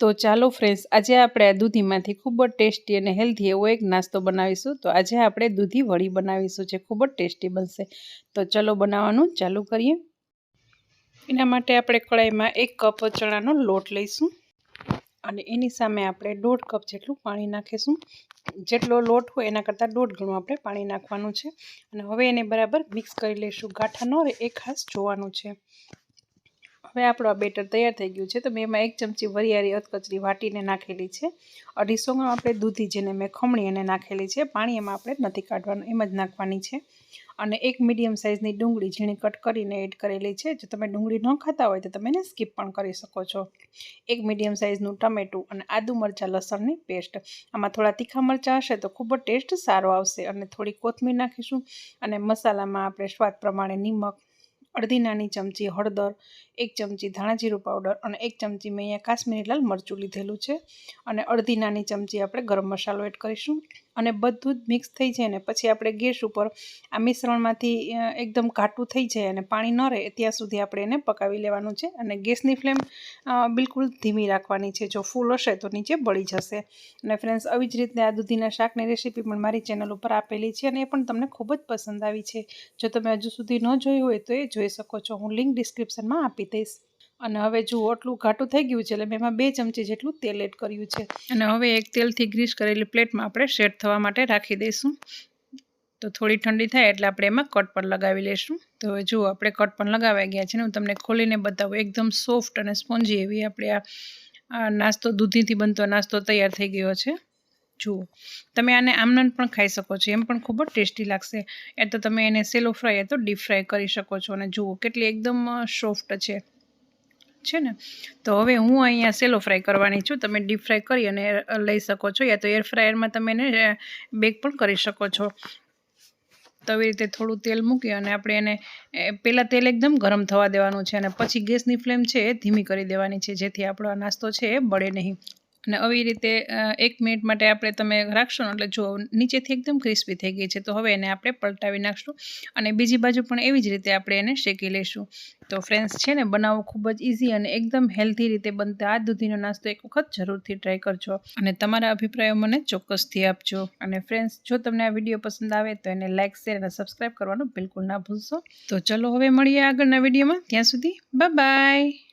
તો ચાલો ફ્રેન્ડ્સ આજે આપણે આ દૂધીમાંથી ખૂબ જ ટેસ્ટી અને હેલ્ધી એવો એક નાસ્તો બનાવીશું. તો આજે આપણે દૂધી વડી બનાવીશું જે ખૂબ જ ટેસ્ટી બનશે. તો ચલો બનાવવાનું ચાલુ કરીએ. એના માટે આપણે કડાઈમાં એક કપ ચણાનો લોટ લઈશું અને એની સામે આપણે દોઢ કપ જેટલું પાણી નાખીશું. જેટલો લોટ હોય એના કરતાં દોઢ ગણું આપણે પાણી નાખવાનું છે. અને હવે એને બરાબર મિક્સ કરી લઈશું. ગાંઠા ન રહે એ ખાસ જોવાનું છે. હવે આપણું આ બેટર તૈયાર થઈ ગયું છે. તો મેં એમાં એક ચમચી વરિયારી અધકચરી વાટીને નાખેલી છે. અઢીસો ગ્રામ આપણે દૂધી જેને મેં ખમણી અને નાખેલી છે. પાણી એમાં આપણે નથી કાઢવાનું, એમ જ નાખવાની છે. અને એક મીડિયમ સાઇઝની ડુંગળી ઝીણી કટ કરીને એડ કરેલી છે. જો તમે ડુંગળી ન ખાતા હોય તો તમે એને સ્કીપ પણ કરી શકો છો. એક મીડિયમ સાઇઝનું ટમેટું અને આદુ મરચાં લસણની પેસ્ટ. આમાં થોડા તીખા મરચાં હશે તો ખૂબ જ ટેસ્ટ સારો આવશે. અને થોડી કોથમીર નાખીશું અને મસાલામાં આપણે સ્વાદ પ્રમાણે નિમક અડધી નાની ચમચી હળદર, એક ચમચી ધાણાજીરું પાવડર અને એક ચમચી મેં અહીંયા કાશ્મીરી લાલ મરચું લીધેલું છે. અને અડધી નાની ચમચી આપણે ગરમ મસાલો એડ કરીશું. અને બધું જ મિક્સ થઈ જાય ને પછી આપણે ગેસ ઉપર આ મિશ્રણમાંથી એકદમ ઘાટું થઈ જાય અને પાણી ન રહે, ત્યાં સુધી આપણે એને પકાવી લેવાનું છે અને ગેસની ફ્લેમ બિલકુલ ધીમી રાખવાની છે. જો ફૂલ હશે તો નીચે બળી જશે. અને ફ્રેન્ડ્સ આવી જ રીતે આ દૂધીના શાકની રેસીપી પણ મારી ચેનલ ઉપર આપેલી છે અને એ પણ તમને ખૂબ જ પસંદ આવી છે. જો તમે હજુ સુધી ન જોઈ હોય તો એ જોઈ શકો છો. હું લિંક ડિસ્ક્રિપ્શનમાં આપી દઈશ. અને હવે જુઓ આટલું ઘાટું થઈ ગયું છે, એટલે મેં એમાં બે ચમચી જેટલું તેલ એડ કર્યું છે. અને હવે એક તેલથી ગ્રીસ કરેલી પ્લેટમાં આપણે સેટ થવા માટે રાખી દઈશું. તો થોડી ઠંડી થાય એટલે આપણે એમાં કટ પણ લગાવી લઈશું. તો હવે જુઓ, આપણે કટ પણ લગાવાઈ ગયા છે ને, હું તમને ખોલીને બતાવું. એકદમ સોફ્ટ અને સ્પોન્જી એવી આપણે આ નાસ્તો, દૂધીથી બનતો નાસ્તો તૈયાર થઈ ગયો છે. જુઓ, તમે આને આમનંદ પણ ખાઈ શકો છો, એમ પણ ખૂબ જ ટેસ્ટી લાગશે. એ તો તમે એને સેલો ફ્રાય તો ડીપ ફ્રાય કરી શકો છો. અને જુઓ, કેટલી એકદમ સોફ્ટ છે. છે ને? તો હવે હું અહીંયા સેલો ફ્રાય કરવાની છું. તમે ડીપ ફ્રાય કરી અને લઈ શકો છો યા તો એર ફ્રાયરમાં તમે એને બેક પણ કરી શકો છો. તો આવી રીતે થોડું તેલ મૂકી અને આપણે એને પહેલાં તેલ એકદમ ગરમ થવા દેવાનું છે અને પછી ગેસની ફ્લેમ છે ધીમી કરી દેવાની છે જેથી આપણો નાસ્તો છે એ બળે નહીં. અને આવી રીતે એક મિનિટ માટે આપણે તમે રાખશો ને, એટલે જો નીચેથી એકદમ ક્રિસ્પી થઈ ગઈ છે, તો હવે એને આપણે પલટાવી નાખશું અને બીજી બાજુ પણ એવી જ રીતે આપણે એને શેકી લઈશું તો ફ્રેન્ડ્સ છે ને, બનાવવું ખૂબ જ ઇઝી અને એકદમ હેલ્ધી રીતે બનતા આ દૂધીનો નાસ્તો એક વખત જરૂરથી ટ્રાય કરજો અને તમારા અભિપ્રાયો મને ચોક્કસથી આપજો. અને ફ્રેન્ડ્સ જો તમને આ વીડિયો પસંદ આવે તો એને લાઇક શેર અને સબસ્ક્રાઈબ કરવાનું બિલકુલ ના ભૂલશો. તો ચલો હવે મળીએ આગળના વિડીયોમાં ત્યાં સુધી બાય